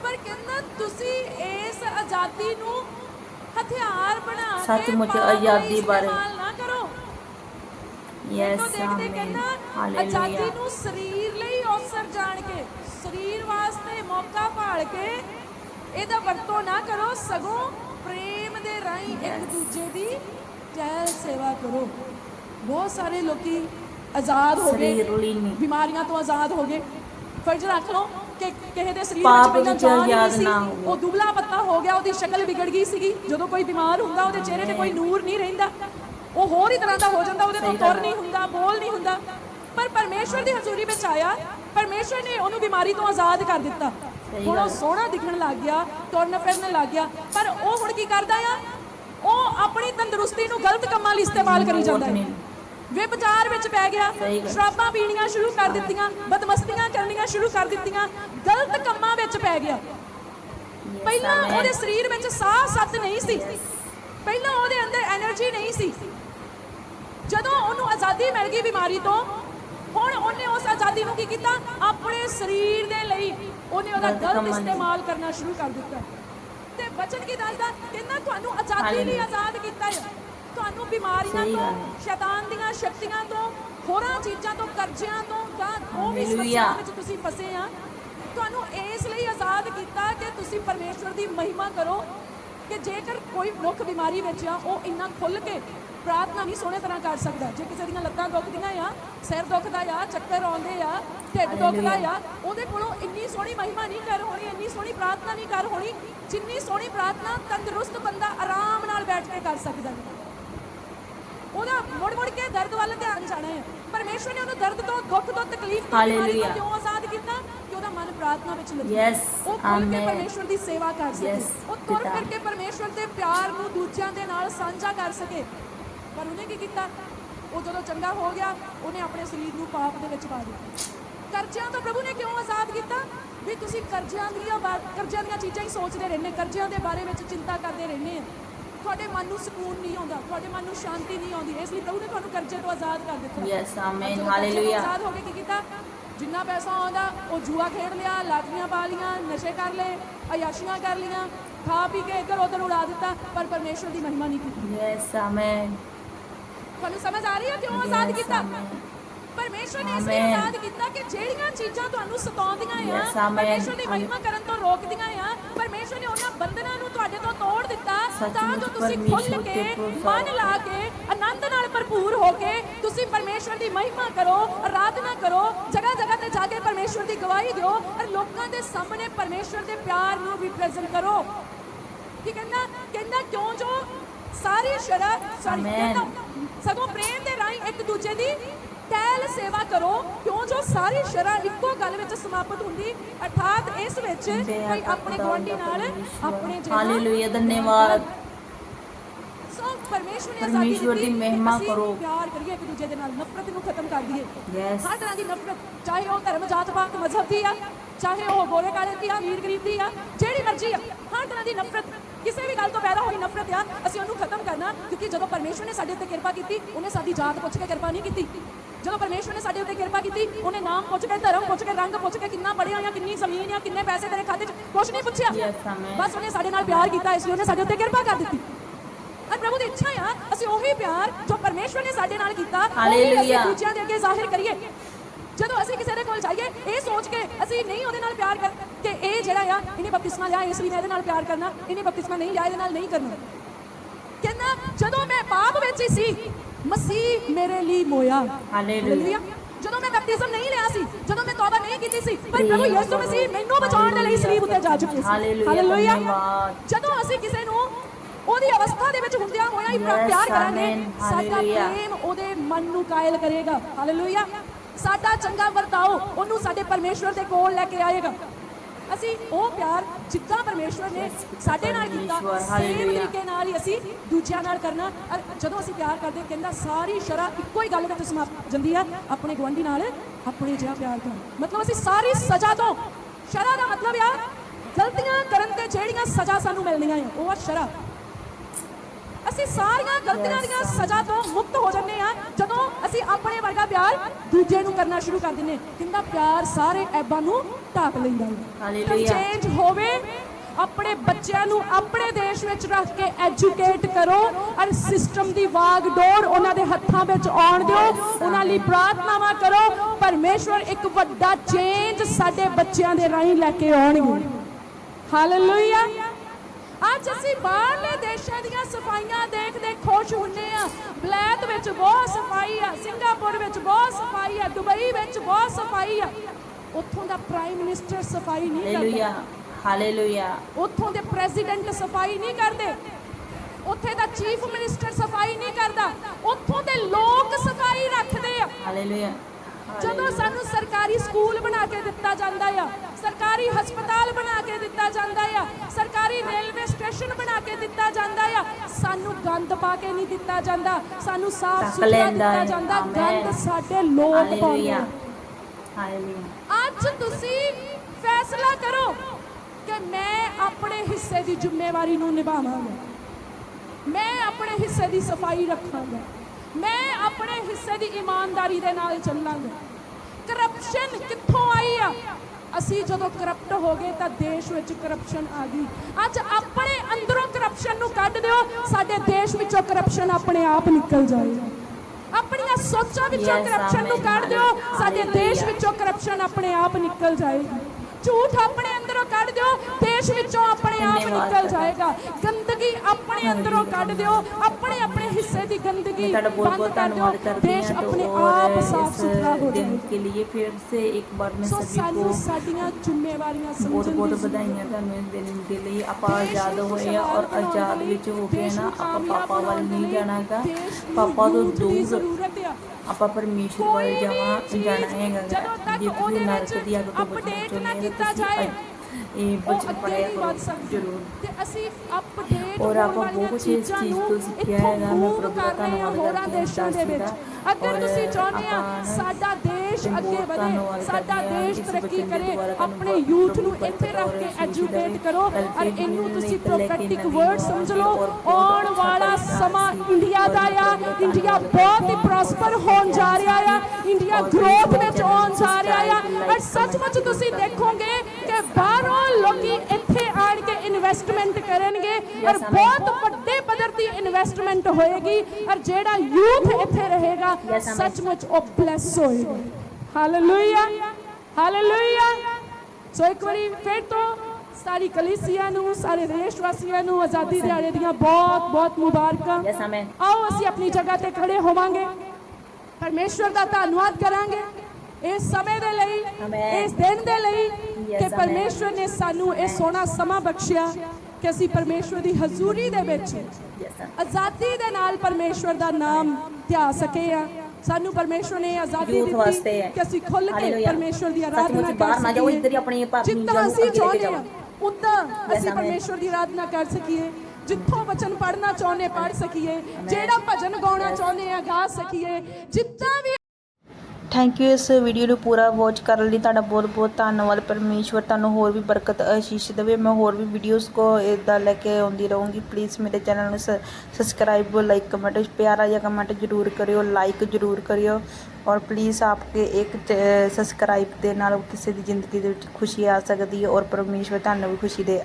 ਪਰ ਕਹਿੰਦਾ ਤੁਸੀਂ ਇਸ ਆਜ਼ਾਦੀ ਨੂੰ ਹਥਿਆਰ ਬਣਾ ਕੇ ਸੱਚਮੁੱਚ ਆਜ਼ਾਦੀ ਬਾਰੇ। ਇਸਤੇਮਾਲ ਨਾ ਕਰੋ ਯੈਸ ਦੇਖੋ ਦੇਖਦੇ ਆਮੇਨ ਕਹਿੰਦਾ ਆਜ਼ਾਦੀ ਹਾਲੇਲੂਇਆ ਨੂੰ ਸਰੀਰ ਲਈ ਔਸਰ ਜਾਣ ਕੇ ਸਰੀਰ ਵਾਸਤੇ ਮੌਕਾ ਭਾਲ ਕੇ ਇਹਦਾ ਵਰਤੋਂ ਨਾ ਕਰੋ ਸਗੋਂ ਪ੍ਰੇਮ ਦੇ ਰਾਹੀਂ ਇੱਕ ਦੂਜੇ ਦੀ ਟਹਿਲ ਸੇਵਾ ਕਰੋ। ਬਹੁਤ ਸਾਰੇ ਲੋਕੀ ਆਜ਼ਾਦ ਹੋ ਗਏ ਸਰੀਰਲੀ ਨਹੀਂ। ਬਿਮਾਰੀਆਂ ਤੋਂ ਆਜ਼ਾਦ ਹੋ ਗਏ। ਫਰਜ਼ ਰੱਖ ਲਓ ਕਿ ਕਿਸੇ ਦੇ ਸਰੀਰ ਵਿੱਚ ਪਹਿਲਾਂ ਜਾਨ ਯਾਦ ਨਾ। ਉਹ ਦੁਬਲਾ ਪੱਤਾ ਹੋ ਗਿਆ ਉਹਦੀ ਸ਼ਕਲ ਵਿਗੜ ਗਈ ਸੀਗੀ। ਜਦੋਂ ਕੋਈ ਬਿਮਾਰ ਹੁੰਦਾ ਉਹਦੇ ਚਿਹਰੇ ਤੇ ਕੋਈ ਨੂਰ ਨਹੀਂ ਰਹਿੰਦਾ। ਉਹ ਹੋਰ ਹੀ ਤਰ੍ਹਾਂ ਦਾ ਹੋ ਜਾਂਦਾ ਉਹਦੇ ਤੋਂ ਤੁਰ ਨਹੀਂ ਹੁੰਦਾ ਬੋਲ ਨਹੀਂ ਹੁੰਦਾ। ਪਰ ਪਰਮੇਸ਼ਵਰ ਦੀ ਹਜ਼ੂਰੀ ਵਿੱਚ ਆਇਆ ਪਰਮੇਸ਼ਵਰ ਨੇ ਉਹਨੂੰ ਬਿਮਾਰੀ ਤੋਂ ਆਜ਼ਾਦ ਕਰ ਦਿੱਤਾ। ਹੁਣ ਉਹ ਸੋਹਣਾ ਦਿਖਣ ਲੱਗ ਗਿਆ ਤੁਰਨ ਫਿਰਨ ਲੱਗ ਗਿਆ। ਪਰ ਉਹ ਹੁਣ ਕੀ ਕਰਦਾ ਆ? ਉਹ ਆਪਣੀ ਤੰਦਰੁਸਤੀ ਨੂੰ ਗਲਤ ਕੰਮਾਂ ਲਈ ਇਸਤੇਮਾਲ ਕਰੀ ਜਾਂਦਾ ਹੈ। ਵਿਭਚਾਰ ਵਿੱਚ ਪੈ ਗਿਆ ਸ਼ਰਾਬਾਂ ਪੀਣੀਆਂ ਸ਼ੁਰੂ ਕਰ ਦਿੱਤੀਆਂ ਬਦਮਸਤੀਆਂ ਕਰਨੀਆਂ ਸ਼ੁਰੂ ਕਰ ਦਿੱਤੀਆਂ ਗਲਤ ਕੰਮਾਂ ਵਿੱਚ ਪੈ ਗਿਆ। ਪਹਿਲਾਂ ਉਹਦੇ ਸਰੀਰ ਵਿੱਚ ਸਾਹ ਸੱਤ ਨਹੀਂ ਸੀ। ਪਹਿਲਾਂ ਉਹਦੇ ਅੰਦਰ એનર્ਜੀ ਨਹੀਂ ਸੀ। ਜਦੋਂ ਉਹਨੂੰ ਆਜ਼ਾਦੀ ਮਿਲ ਗਈ ਬਿਮਾਰੀ ਤੋਂ ਹੁਣ ਉਹਨੇ ਉਸ ਆਜ਼ਾਦੀ ਨੂੰ ਕੀ ਕੀਤਾ ਆਪਣੇ ਸਰੀਰ ਦੇ ਲਈ ਉਹਨੇ ਉਹਦਾ ਗਲਤ। ਇਸਤੇਮਾਲ ਕਰਨਾ ਸ਼ੁਰੂ ਕਰ ਦਿੱਤਾ ਤੇ ਬਚਨ ਕੀ ਦੱਸਦਾ ਕਹਿੰਦਾ ਤੁਹਾਨੂੰ ਆਜ਼ਾਦੀ ਲਈ. ਆਜ਼ਾਦ ਕੀਤਾ ਹੈ ਤੁਹਾਨੂੰ ਬਿਮਾਰੀਆਂ ਤੋਂ। ਸ਼ੈਤਾਨ ਦੀਆਂ ਸ਼ਕਤੀਆਂ ਤੋਂ ਹੋਰਾਂ ਚੀਜ਼ਾਂ ਤੋਂ ਕਰਜ਼ਿਆਂ ਤੋਂ ਗਾਂ ਉਹ ਵੀ. ਸਮੱਸਿਆਵਾਂ ਵਿੱਚ ਤੁਸੀਂ ਫਸੇ ਆ ਤੁਹਾਨੂੰ ਇਸ ਲਈ ਆਜ਼ਾਦ ਕੀਤਾ ਕਿ ਤੁਸੀਂ ਪਰਮੇਸ਼ਵਰ ਦੀ ਮਹਿਮਾ ਕਰੋ ਕਿ ਜੇਕਰ ਕੋਈ ਮੁੱਖ ਬਿਮਾਰੀ ਵਿੱਚ ਆ ਉਹ ਇੰਨਾ ਖੁੱਲ ਕੇ ਪ੍ਰਾਰਥਨਾ ਨਹੀਂ ਸੋਹਣੇ ਤਰ੍ਹਾਂ ਕਰ ਸਕਦਾ ਜੇ ਕਿਸੇ ਦੀਆਂ ਲੱਤਾਂ ਦੁਖਦੀਆਂ ਆ ਸਿਰ ਦੁਖਦਾ ਆ ਚੱਕਰ ਆਉਂਦੇ ਆ ਢਿੱਡ ਦੁਖਦਾ ਆ ਉਹਦੇ ਕੋਲੋਂ ਇੰਨੀ ਸੋਹਣੀ ਮਹਿਮਾ ਨਹੀਂ ਕਰ ਹੋਣੀ ਇੰਨੀ ਸੋਹਣੀ ਪ੍ਰਾਰਥਨਾ ਨਹੀਂ ਕਰ ਹੋਣੀ ਜਿੰਨੀ ਸੋਹਣੀ ਪ੍ਰਾਰਥਨਾ ਤੰਦਰੁਸਤ ਬੰਦਾ ਆਰਾਮ ਨਾਲ ਬੈਠ ਕੇ ਕਰ ਸਕਦਾ ਹੈ। ਉਹਦਾ ਮੁੜ ਮੁੜ ਕੇ ਦਰਦ ਵੱਲ ਧਿਆਨ ਜਾਣਾ ਹੈ। ਪਰਮੇਸ਼ਵਰ ਨੇ ਉਹਨੂੰ ਦਰਦ ਤੋਂ ਦੁੱਖ ਤੋਂ ਤਕਲੀਫ ਤੋਂ ਬਿਮਾਰੀ ਤੋਂ. ਕਿਉਂ ਆਜ਼ਾਦ ਕੀਤਾ? ਕਿ ਉਹਦਾ ਮਨ ਪ੍ਰਾਰਥਨਾ ਵਿੱਚ ਲੱਗਿਆ Yes, ਉਹ ਖੁੱਲ ਕੇ Amen. ਪਰਮੇਸ਼ਵਰ ਦੀ ਸੇਵਾ ਕਰ ਸਕੇ। ਉਹ ਤੁਰ। ਫਿਰ ਕੇ ਪਰਮੇਸ਼ਵਰ ਦੇ ਪਿਆਰ ਨੂੰ ਦੂਜਿਆਂ ਦੇ ਨਾਲ ਸਾਂਝਾ ਕਰ ਸਕੇ। ਪਰ ਉਹਨੇ ਕੀ ਕੀਤਾ? ਉਹ ਜਦੋਂ ਚੰਗਾ ਹੋ ਗਿਆ ਉਹਨੇ ਆਪਣੇ ਸਰੀਰ ਨੂੰ ਪਾਪ ਦੇ ਵਿੱਚ ਪਾ ਦਿੱਤਾ। ਕਰਜ਼ਿਆਂ ਤੋਂ ਪ੍ਰਭੂ ਨੇ ਕਿਉਂ ਆਜ਼ਾਦ ਕੀਤਾ? ਵੀ ਤੁਸੀਂ ਕਰਜ਼ਿਆਂ ਦੀਆਂ ਕਰਜ਼ਿਆਂ ਦੀਆਂ ਚੀਜ਼ਾਂ ਹੀ ਸੋਚਦੇ ਰਹਿੰਦੇ ਕਰਜ਼ਿਆਂ ਦੇ ਬਾਰੇ ਵਿੱਚ ਚਿੰਤਾ ਕਰਦੇ ਰਹਿੰਦੇ ਆ। ਤੁਹਾਡੇ ਮਨ ਨੂੰ ਸਕੂਨ ਨਹੀਂ ਆਉਂਦਾ ਤੁਹਾਡੇ ਮਨ ਨੂੰ ਸ਼ਾਂਤੀ ਨਹੀਂ ਆਉਂਦੀ ਇਸ ਲਈ ਪ੍ਰਭੂ ਨੇ ਤੁਹਾਨੂੰ ਕਰਜ਼ੇ ਤੋਂ ਆਜ਼ਾਦ ਕਰ ਦਿੱਤਾ। ਕਰਜ਼ੇ ਤੋਂ Hallelujah. ਆਜ਼ਾਦ ਹੋ ਕੇ ਕੀ ਕੀਤਾ? ਜਿੰਨਾ ਪੈਸਾ ਆਉਂਦਾ ਉਹ ਜੂਆ ਖੇਡ ਲਿਆ ਲਾਟਰੀਆਂ ਪਾ ਲੀਆਂ ਨਸ਼ੇ ਕਰ ਲਏ ਅਯਾਸ਼ੀਆਂ ਕਰ ਲੀਆਂ ਖਾ ਪੀ ਕੇ ਇੱਧਰ ਉੱਧਰ ਉਡਾ ਦਿੱਤਾ ਪਰ ਪਰਮੇਸ਼ਵਰ ਦੀ ਮਹਿਮਾ ਨਹੀਂ ਕੀਤੀ। Yes, Amen. ਤੁਹਾਨੂੰ ਸਮਝ ਆ ਰਹੀ ਹੈ ਕਿਉਂ ਆਜ਼ਾਦ ਕੀਤਾ Amen. ਪਰਮੇਸ਼ਵਰ ਨੇ ਇਸ ਲਈ. ਆਜ਼ਾਦ ਕੀਤਾ ਕਿ ਜਿਹੜੀਆਂ ਚੀਜ਼ਾਂ ਤੁਹਾਨੂੰ ਸਤਾਉਂਦੀਆਂ ਆ. ਪਰਮੇਸ਼ਵਰ ਦੀ ਮਹਿਮਾ ਕਰਨ ਤੋਂ ਰੋਕਦੀਆਂ ਆ ਪਰਮੇਸ਼ਵਰ ਨੇ ਉਹਨਾਂ ਬੰਧਨਾਂ ਨੂੰ ਤੁਹਾਡੇ ਤੋਂ ਤੋੜ ਦਿੱਤਾ ਤਾਂ ਜੋ ਤੁਸੀਂ ਖੁੱਲ ਕੇ ਮਨ ਲਾ ਕੇ ਆਨੰਦ ਨਾਲ ਭਰਪੂਰ ਹੋ ਕੇ ਤੁਸੀਂ ਪਰਮੇਸ਼ਵਰ ਦੀ ਮਹਿਮਾ ਕਰੋ ਆਰਾਧਨਾ ਕਰੋ ਜਗ੍ਹਾ ਜਗ੍ਹਾ ਤੇ ਜਾ ਕੇ ਪਰਮੇਸ਼ਵਰ ਦੀ ਗਵਾਹੀ ਦਿਓ ਔਰ ਲੋਕਾਂ ਦੇ ਸਾਹਮਣੇ ਪਰਮੇਸ਼ਵਰ ਦੇ ਪਿਆਰ ਨੂੰ ਰਿਪਰੈਜ਼ੈਂਟ ਕਰੋ ਕੀ ਕਹਿੰਦਾ ਕਹਿੰਦਾ ਕਿਉਂ ਜੋ ਸਾਰੀ ਸ਼ਰਾ ਸਾਰੀ ਸਗੋਂ ਪ੍ਰੇਮ ਦੇ ਰਾਹੀਂ ਇੱਕ ਦੂਜੇ ਦੀ ਟਹਿਲ ਸੇਵਾ ਕਰੋ ਕਿਉਂ ਜੋ ਸਾਰੀ ਸ਼ਰਾ ਇੱਕੋ ਗੱਲ ਵਿੱਚ ਸਮਾਪਤ ਹੁੰਦੀ ਅਰਥਾਤ ਇਸ ਵਿੱਚ ਕੋਈ ਆਪਣੇ ਗੁਆਂਢੀ ਨਾਲ ਆਪਣੇ ਹਾਲੇਲੂਇਆ ਧੰਨਵਾਦ। ਸੋ ਪਰਮੇਸ਼ਵਰ ਨੇ ਪਰਮੇਸ਼ਵਰ ਦੀ ਮਹਿਮਾ ਕਰੋ। ਪਿਆਰ ਕਰੀਏ ਇੱਕ ਦੂਜੇ ਦੇ ਨਾਲ ਨਫ਼ਰਤ ਨੂੰ ਖਤਮ ਕਰ ਦਈਏ. ਹਰ ਤਰ੍ਹਾਂ ਦੀ ਨਫ਼ਰਤ ਚਾਹੇ ਉਹ ਧਰਮ ਜਾਤ ਪਾਤ ਮਜ਼ਹਬ ਦੀ ਆ ਚਾਹੇ ਉਹ ਗੋਰੇ ਕਾਲੇ ਦੀ ਆ ਅਮੀਰ ਗਰੀਬ ਦੀ ਆ ਜਿਹੜੀ ਮਰਜ਼ੀ ਆ ਹਰ ਤਰ੍ਹਾਂ ਦੀ ਨਫ਼ਰਤ ਕਿਸੇ ਵੀ ਗੱਲ ਤੋਂ ਪੈਦਾ ਹੋਈ ਨਫ਼ਰਤ ਆ ਅਸੀਂ ਉਹਨੂੰ ਖਤਮ ਕਰਨਾ ਕਿਉਂਕਿ ਜਦੋਂ ਪਰਮੇਸ਼ਵਰ ਨੇ ਸਾਡੇ ਉੱਤੇ ਕਿਰਪਾ ਕੀਤੀ ਉਹਨੇ ਸਾਡੀ ਜਾਤ ਪੁੱਛ ਕੇ ਕਿਰਪਾ ਨਹੀਂ ਕੀਤੀ ਜਦੋਂ ਪਰਮੇਸ਼ਵਰ ਨੇ ਸਾਡੇ ਉੱਤੇ ਕਿਰਪਾ ਕੀਤੀ ਉਹਨੇ ਨਾਮ ਪੁੱਛ ਕੇ ਧਰਮ ਪੁੱਛ ਕੇ ਰੰਗ ਪੁੱਛ ਕੇ ਕਿੰਨਾ ਪੜਿਆ ਆ ਕਿੰਨੀ ਜ਼ਮੀਨ ਆ ਕਿੰਨੇ ਪੈਸੇ ਤੇਰੇ ਖਾਤੇ 'ਚ ਕੁਛ ਨਹੀਂ ਪੁੱਛਿਆ. ਬਸ ਉਹਨੇ ਸਾਡੇ ਨਾਲ ਪਿਆਰ ਕੀਤਾ ਇਸ ਲਈ ਉਹਨੇ ਸਾਡੇ ਉੱਤੇ ਕਿਰਪਾ ਕਰ ਦਿੱਤੀ ਔਰ ਪ੍ਰਭੂ ਦੀ ਇੱਛਾ ਆ ਅਸੀਂ ਉਹੀ ਪਿਆਰ ਜੋ ਪਰਮੇਸ਼ਵਰ ਨੇ ਸਾਡੇ ਨਾਲ ਕੀਤਾ ਹਾਲੇਲੂਇਆ। ਦੂਜਿਆਂ ਦੇ ਅੱਗੇ ਜ਼ਾਹਿਰ ਕਰੀਏ ਜਦੋਂ ਅਸੀਂ ਕਿਸੇ ਦੇ ਕੋਲ ਜਾਈਏ ਇਹ ਸੋਚ ਕੇ ਅਸੀਂ ਨਹੀਂ ਉਹਦੇ ਨਾਲ ਪਿਆਰ ਕਰ ਕਿ ਇਹ ਜਿਹੜਾ ਆ ਇਹਨੇ ਬਪਤਿਸਮਾ ਲਿਆ ਇਸ ਲਈ ਮੈਂ ਇਹਦੇ ਨਾਲ ਪਿਆਰ ਕਰਨਾ ਇਹਨੇ ਬਪਤਿਸਮਾ ਨਹੀਂ ਲਿਆ ਇਹਦੇ ਨਾਲ ਨਹੀਂ ਕਰਨਾ ਕਹਿੰਦਾ ਜਦੋਂ ਮੈਂ ਪਾਪ ਵਿੱਚ ਹੀ ਸੀ ਮਸੀਹ ਮੇਰੇ ਲਈ ਮੋਇਆ ਹਾਲੇਲੂਇਆ। ਜਦੋਂ ਮੈਂ ਬਪਤਿਸਮ ਨਹੀਂ ਲਿਆ ਸੀ ਜਦੋਂ ਮੈਂ ਤੌਬਾ ਨਹੀਂ ਕੀਤੀ ਸੀ ਪਰ ਪ੍ਰਭੂ ਯਿਸੂ ਮਸੀਹ. ਮੈਨੂੰ ਬਚਾਉਣ ਦੇ ਲਈ ਸਲੀਬ ਉੱਤੇ ਜਾ ਚੁੱਕੇ ਸੀ ਹਾਲੇਲੂਇਆ। ਜਦੋਂ ਅਸੀਂ ਕਿਸੇ ਨੂੰ ਉਹਦੀ ਅਵਸਥਾ ਦੇ ਵਿੱਚ ਹੁੰਦਿਆਂ ਹੋਇਆ ਹੀ ਪਿਆਰ ਕਰਾਂਗੇ. ਸਾਡਾ। ਪ੍ਰੇਮ ਉਹਦੇ ਮਨ ਨੂੰ ਕਾਇਲ ਕਰੇਗਾ ਹਾਲੇਲੂਇਆ ਸਾਡਾ ਚੰਗਾ ਵਰਤਾਓ ਉਹਨੂੰ ਸਾਡੇ ਪਰਮੇਸ਼ਵਰ ਦੇ ਕੋਲ ਲੈ ਕੇ ਆਏਗਾ ਅਸੀਂ ਉਹ ਪਿਆਰ ਜਿੱਦਾਂ ਪਰਮੇਸ਼ਵਰ ਨੇ ਸਾਡੇ ਨਾਲ ਕੀਤਾ ਸੇਮ। ਤਰੀਕੇ ਨਾਲ ਹੀ ਅਸੀਂ ਦੂਜਿਆਂ ਨਾਲ ਕਰਨਾ। ਔਰ ਜਦੋਂ ਅਸੀਂ ਪਿਆਰ ਕਰਦੇ ਕਹਿੰਦਾ ਸਾਰੀ ਸ਼ਰਾ ਇੱਕੋ ਹੀ ਗੱਲ ਵਿੱਚ ਸਮਾਪਤ ਜਾਂਦੀ ਆ ਆਪਣੇ ਗੁਆਂਢੀ ਨਾਲ ਆਪਣੇ ਜਿਹਾ ਪਿਆਰ ਕਰਨਾ ਮਤਲਬ ਅਸੀਂ ਸਾਰੀ ਸਜ਼ਾ ਤੋਂ ਸ਼ਰਾ ਦਾ ਮਤਲਬ ਆ ਗਲਤੀਆਂ ਕਰਨ ਤੇ ਜਿਹੜੀਆਂ ਸਜ਼ਾ ਸਾਨੂੰ ਮਿਲਣੀਆਂ ਆ ਉਹ ਆ ਸ਼ਰਾ। ਅਸੀਂ ਸਾਰੀਆਂ ਗਲਤੀਆਂ ਦੀਆਂ. ਸਜ਼ਾ ਤੋਂ ਮੁਕਤ ਹੋ ਜੰਨੇ ਆ ਜਦੋਂ ਅਸੀਂ ਆਪਣੇ ਵਰਗਾ ਪਿਆਰ ਦੂਜੇ ਨੂੰ ਕਰਨਾ ਸ਼ੁਰੂ ਕਰ ਦਿੰਨੇ ਕਹਿੰਦਾ ਪਿਆਰ ਸਾਰੇ ਐਬਾਂ ਨੂੰ ਢਾਕ ਲੈਂਦਾ ਹੈ। ਹਾਲੇਲੂਇਆ। ਚੇਂਜ ਹੋਵੇ ਆਪਣੇ ਬੱਚਿਆਂ ਨੂੰ ਆਪਣੇ ਦੇਸ਼ ਵਿੱਚ ਰੱਖ ਕੇ ਐਜੂਕੇਟ ਕਰੋ ਔਰ ਸਿਸਟਮ ਦੀ ਵਾਗ ਡੋਰ ਉਹਨਾਂ ਦੇ ਹੱਥਾਂ ਵਿੱਚ ਆਉਣ ਦਿਓ। ਉਹਨਾਂ ਲਈ ਪ੍ਰਾਰਥਨਾਵਾਂ ਕਰੋ ਪਰਮੇਸ਼ਵਰ ਇੱਕ ਵੱਡਾ ਚੇਂਜ ਸਾਡੇ ਬੱਚਿਆਂ ਦੇ ਰਾਹੀਂ ਲੈ ਕੇ ਆਉਣਗੇ। ਹਾਲੇਲੂਇਆ ਅੱਜ ਅਸੀਂ ਬਾਹਰਲੇ ਦੇਸ਼ਾਂ ਦੀਆਂ ਸਫਾਈਆਂ ਖੁਸ਼ ਹੁੰਨੇ ਆ। ਬਲੈਤ ਵਿੱਚ ਬਹੁਤ ਸਫ਼ਾਈ ਆ ਸਿੰਗਾਪੁਰ ਵਿੱਚ ਬਹੁਤ ਸਫ਼ਾਈ ਆ ਦੁਬਈ ਵਿੱਚ ਬਹੁਤ ਸਫ਼ਾਈ ਆ। ਉੱਥੋਂ ਦਾ ਪ੍ਰਾਈਮ ਮਿਨਿਸਟਰ ਸਫ਼ਾਈ ਨਹੀਂ ਕਰਦਾ। Hallelujah hallelujah. ਉੱਥੋਂ ਦੇ ਪ੍ਰੈਜ਼ੀਡੈਂਟ ਸਫ਼ਾਈ ਨਹੀਂ ਕਰਦੇ। ਉੱਥੇ ਦਾ ਚੀਫ ਮਿਨਿਸਟਰ ਸਫ਼ਾਈ ਨਹੀਂ ਕਰਦਾ। ਉੱਥੋਂ ਦੇ ਲੋਕ ਸਫ਼ਾਈ ਰੱਖਦੇ ਆ। ਹਾਲੇਲੂਇਆ। ਜਦੋਂ ਸਾਨੂੰ ਸਰਕਾਰੀ ਸਕੂਲ ਬਣਾ ਕੇ ਦਿੱਤਾ ਜਾਂਦਾ ਆ ਸਰਕਾਰੀ ਹਸਪਤਾਲ ਬਣਾ ਕੇ ਦਿੱਤਾ ਜਾਂਦਾ ਆ ਸਰਕਾਰੀ ਰੇਲਵੇ ਸਟੇਸ਼ਨ ਬਣਾ ਕੇ ਦਿੱਤਾ ਜਾਂਦਾ ਆ ਸਾਨੂੰ ਗੰਦ ਪਾ ਕੇ ਨਹੀਂ ਦਿੱਤਾ ਜਾਂਦਾ ਸਾਨੂੰ ਸਾਫ਼ ਸੁਥਰਾ ਦਿੱਤਾ। ਜਾਂਦਾ। ਗੰਦ ਸਾਡੇ ਲੋਕ ਪਾਉਂਦੇ ਆ। ਅੱਜ ਤੁਸੀਂ ਫੈਸਲਾ ਕਰੋ ਕਿ ਮੈਂ ਆਪਣੇ ਹਿੱਸੇ ਦੀ ਜ਼ਿੰਮੇਵਾਰੀ ਨੂੰ ਨਿਭਾਵਾਂਗਾ। ਮੈਂ ਆਪਣੇ ਹਿੱਸੇ ਦੀ ਸਫ਼ਾਈ ਰੱਖਾਂਗਾ। ਮੈਂ ਆਪਣੇ ਹਿੱਸੇ ਦੀ ਇਮਾਨਦਾਰੀ ਦੇ ਨਾਲ ਚੱਲਾਂਗਾ ਕਰਪਸ਼ਨ ਕਿੱਥੋਂ ਆਈ ਆ ਅਸੀਂ ਜਦੋਂ ਕਰਪਟ ਹੋ ਗਏ ਤਾਂ ਦੇਸ਼ ਵਿੱਚ ਕਰਪਸ਼ਨ ਆ ਗਈ ਅੱਜ ਆਪਣੇ ਅੰਦਰੋਂ ਕਰਪਸ਼ਨ ਨੂੰ ਕੱਢ ਦਿਓ ਸਾਡੇ ਦੇਸ਼ ਵਿੱਚੋਂ ਕਰਪਸ਼ਨ ਆਪਣੇ ਆਪ ਨਿਕਲ ਜਾਏਗਾ ਆਪਣੀਆਂ ਸੋਚਾਂ ਵਿੱਚੋਂ ਕਰਪਸ਼ਨ ਨੂੰ. ਕੱਢ ਦਿਓ ਸਾਡੇ ਦੇਸ਼. ਵਿੱਚੋਂ ਕਰਪਸ਼ਨ ਆਪਣੇ ਆਪ ਨਿਕਲ ਜਾਏਗੀ ਝੂਠ ਆਪਣੇ ਅੰਦਰੋਂ ਕੱਢ ਦਿਓ ਦੇਸ਼ ਵਿੱਚੋਂ ਆਪਣੇ ਆਪ ਧੰਨਵਾਦ ਨਿਕਲ ਤੁਹਾਡਾ। ਜਾਏਗਾ ਗੰਦਗੀ ਆਪਣੇ ਅੰਦਰੋਂ ਕੱਢ ਦਿਓ ਆਪਣੇ ਆਪਣੇ ਹਿੱਸੇ ਦੀ ਗੰਦਗੀ मैं ਤੁਹਾਡਾ बहुत ਬੰਦ बहुत ਕਰ ਦਿਓ धन्यवाद करती ਦੇਸ਼ हूँ ਆਪਣੇ तो ਆਪ और ਸਾਫ਼ ਸੁਥਰਾ ਹੋ इस दिन ਜਾਏਗਾ के लिए फिर से एक बार मैं ਸੋ सभी ਸਾਨੂੰ को ਸਾਡੀਆਂ ਜ਼ਿੰਮੇਵਾਰੀਆਂ ਬਹੁਤ ਸਮਝਣ ਬਹੁਤ ਦੀ ਵਧਾਈਆਂ ਤੁਹਾਨੂੰ ਇਸ ਦਿਨ ਦੇ ਲਈ ਆਪਾਂ ਦੇਸ਼ ਆਜ਼ਾਦ ਨੂੰ ਹੋਏ ਆ ਔਰ ਖੁਸ਼ਹਾਲ ਆਜ਼ਾਦ ਬਣਾਉਣ ਵਿੱਚ ਹੋ ਕੇ ਦੇਸ਼ ਨਾ ਨੂੰ ਆਪਾਂ ਕਾਮਯਾਬ ਪਾਪਾ ਵੱਲ ਬਣਾਉਣ ਨਹੀਂ 'ਤੇ ਜਾਣਾਗਾ ਦੇਸ਼ ਨੂੰ ਪਾਪਾ ਤੋਂ youth ਦੀ ਦੂਰ ਜ਼ਰੂਰਤ ਆ ਆਪਾਂ ਪਰਮੇਸ਼ਰ ਕੋਈ ਵੱਲ ਵੀ ਜਾਵਾਂ ਚੀਜ਼ ਜਾਣਾ ਹੈਗਾ ਜਦੋਂ ਤੱਕ ਜੇ ਉਹਦੇ ਤੁਸੀਂ ਨਰਕ ਵਿੱਚ ਦੀ ਅੱਗ ਤੋਂ update ਬਚਣਾ ਨਾ ਚਾਹੁੰਦੇ ਹੋ ਕੀਤਾ ਤਾਂ ਤੁਸੀਂ ਜਾਏ, ਅੱਜ ਇਹ ਉਹ ਬਚਨ ਅੱਗੇ ਪੜਿਆ ਨਹੀਂ ਕਰੋ ਵੱਧ ਸਕਦੀ ਜ਼ਰੂਰ ਤੇ ਅਸੀਂ ਅਪਡੇਟ ਔਰ ਆਪਾਂ ਬਹੁਤ ਚੀਜ਼ਾਂ ਚੀਜ਼ ਨੂੰ ਤੋਂ ਸਿੱਖਿਆ ਇੱਥੋਂ ਹੈਗਾ। ਮੈਂ ਪ੍ਰਭੂ ਦਾ ਹਾਂ ਧੰਨਵਾਦ ਹੋਰਾਂ ਹਾਂ ਦੇਸ਼ਾਂ ਦੇ ਵਿੱਚ। ਅਗਰ ਤੁਸੀਂ ਚਾਹੁੰਦੇ ਆ ਨਾ ਸਾਡਾ ਦੇਸ਼ ਅੱਗੇ ਵਧੇ ਸਾਡਾ ਹਾਂ ਦੇਸ਼ ਤਰੱਕੀ ਕਰੇ ਆਪਣੇ ਯੂਥ ਨੂੰ ਇੱਥੇ ਰੱਖ ਕੇ ਐਜੂਕੇਟ। ਕਰੋ ਔਰ ਇਹਨੂੰ ਤੁਸੀਂ ਪ੍ਰੋਫੈਟਿਕ ਵਰਡ ਸਮਝ ਲਓ ਆਉਣ ਵਾਲਾ ਸਮਾਂ। ਇੰਡੀਆ ਦਾ ਆ ਇੰਡੀਆ ਬਹੁਤ ਹੀ ਪ੍ਰੋਸਪਰ ਹੋਣ ਜਾ ਰਿਹਾ ਆ ਇੰਡੀਆ ਗਰੋਥ ਵਿੱਚ ਆਉਣ ਜਾ ਰਿਹਾ ਆ ਔਰ ਸੱਚਮੁੱਚ ਤੁਸੀਂ ਦੇਖੋਗੇ ਕਿ ਬਾਹਰੋਂ ਲੋਕੀ ਇੱਥੇ ਆਣ ਕੇ ਇਨਵੈਸਟਮੈਂਟ ਕਰਨਗੇ ਔਰ. ਬਹੁਤ ਵੱਡੇ ਪੱਧਰ ਦੀ ਇਨਵੈਸਟਮੈਂਟ ਹੋਏਗੀ ਔਰ ਜਿਹੜਾ ਯੂਥ ਇੱਥੇ ਰਹੇਗਾ. ਸੱਚਮੁੱਚ ਉਹ ਬਲੈਸ ਹੋਏਗਾ ਹਾਲੇਲੂਇਆ ਹਾਲੇਲੂਇਆ ਸੋ ਇੱਕ ਵਾਰੀ ਫਿਰ ਤੋਂ ਸਾਰੀ ਕਲੀਸਿਆ ਨੂੰ ਸਾਰੇ ਦੇਸ਼ ਵਾਸੀਆਂ ਨੂੰ ਆਜ਼ਾਦੀ ਦਿਹਾੜੇ ਦੀਆਂ ਬਹੁਤ ਬਹੁਤ ਮੁਬਾਰਕਾਂ. ਆਓ ਅਸੀਂ ਆਪਣੀ ਜਗ੍ਹਾ ਤੇ ਖੜੇ ਹੋਵਾਂਗੇ ਪਰਮੇਸ਼ਵਰ ਦਾ ਧੰਨਵਾਦ ਕਰਾਂਗੇ ਇਸ ਸਮੇਂ ਦੇ ਲਈ. ਇਸ ਦਿਨ ਦੇ ਲਈ ਕਿ. ਪਰਮੇਸ਼ਵਰ ਨੇ ਸਾਨੂੰ ਇਹ ਸੋਹਣਾ ਸਮਾਂ ਬਖਸ਼ਿਆ ਕਿ ਅਸੀਂ ਪਰਮੇਸ਼ਵਰ ਦੀ ਹਜ਼ੂਰੀ ਦੇ ਵਿੱਚ. ਆਜ਼ਾਦੀ ਦੇ ਨਾਲ ਪਰਮੇਸ਼ਵਰ ਦਾ ਨਾਮ ਧਿਆ ਸਕੇ ਆ ਸਾਨੂੰ ਪਰਮੇਸ਼ਵਰ ਨੇ ਆਜ਼ਾਦੀ ਦਿੱਤੀ। ਕਿ ਅਸੀਂ ਖੁੱਲ ਕੇ. ਪਰਮੇਸ਼ਵਰ ਦੀ ਆਰਾਧਨਾ ਕਰ ਸਕੀਏ। ਜਿੱਦਾਂ ਅਸੀਂ ਚਾਹੁੰਦੇ ਹਾਂ। ਉਦਾਂ ਅਸੀਂ. ਪਰਮੇਸ਼ਵਰ ਦੀ ਆਰਾਧਨਾ ਕਰ ਸਕੀਏ ਜਿੱਥੋਂ ਵਚਨ ਪੜ੍ਹਨਾ ਚਾਹੁੰਦੇ ਪੜ੍ਹ ਸਕੀਏ ਜਿਹੜਾ ਭਜਨ ਗਾਉਣਾ ਚਾਹੁੰਦੇ ਆ ਗਾ ਸਕੀਏ ਜਿੱਦਾਂ ਵੀ ਥੈਂਕ ਯੂ ਇਸ ਵੀਡੀਓ ਨੂੰ ਪੂਰਾ ਵਾਚ ਕਰਨ ਲਈ ਤੁਹਾਡਾ ਬਹੁਤ-ਬਹੁਤ ਧੰਨਵਾਦ ਪਰਮੇਸ਼ਵਰ। ਤੁਹਾਨੂੰ ਹੋਰ ਵੀ ਬਰਕਤ, ਅਸ਼ੀਸ਼ ਦੇਵੇ। ਮੈਂ ਹੋਰ ਵੀ ਵੀਡੀਓਜ਼ ਕੋ ਇਦਾਂ ਲੈ ਕੇ ਆਉਂਦੀ ਰਹੂੰਗੀ। ਪਲੀਜ਼ ਮੇਰੇ ਚੈਨਲ ਨੂੰ ਸਬਸਕ੍ਰਾਈਬ ਲਾਈਕ ਕਮੈਂਟ ਪਿਆਰਾ ਜਿਹਾ ਕਮੈਂਟ ਜ਼ਰੂਰ ਕਰਿਓ ਲਾਈਕ ਜ਼ਰੂਰ ਕਰਿਓ। ਔਰ ਪਲੀਜ਼ ਆਪਕੇ ਇੱਕ ਸਬਸਕ੍ਰਾਈਬ ਦੇ ਨਾਲ ਕਿਸੇ ਦੀ ਜ਼ਿੰਦਗੀ ਦੇ ਵਿੱਚ ਖੁਸ਼ੀ ਆ ਸਕਦੀ ਹੈ। ਔਰ ਪਰਮੇਸ਼ਵਰ ਤੁਹਾਨੂੰ ਵੀ ਖੁਸ਼ੀ ਦੇ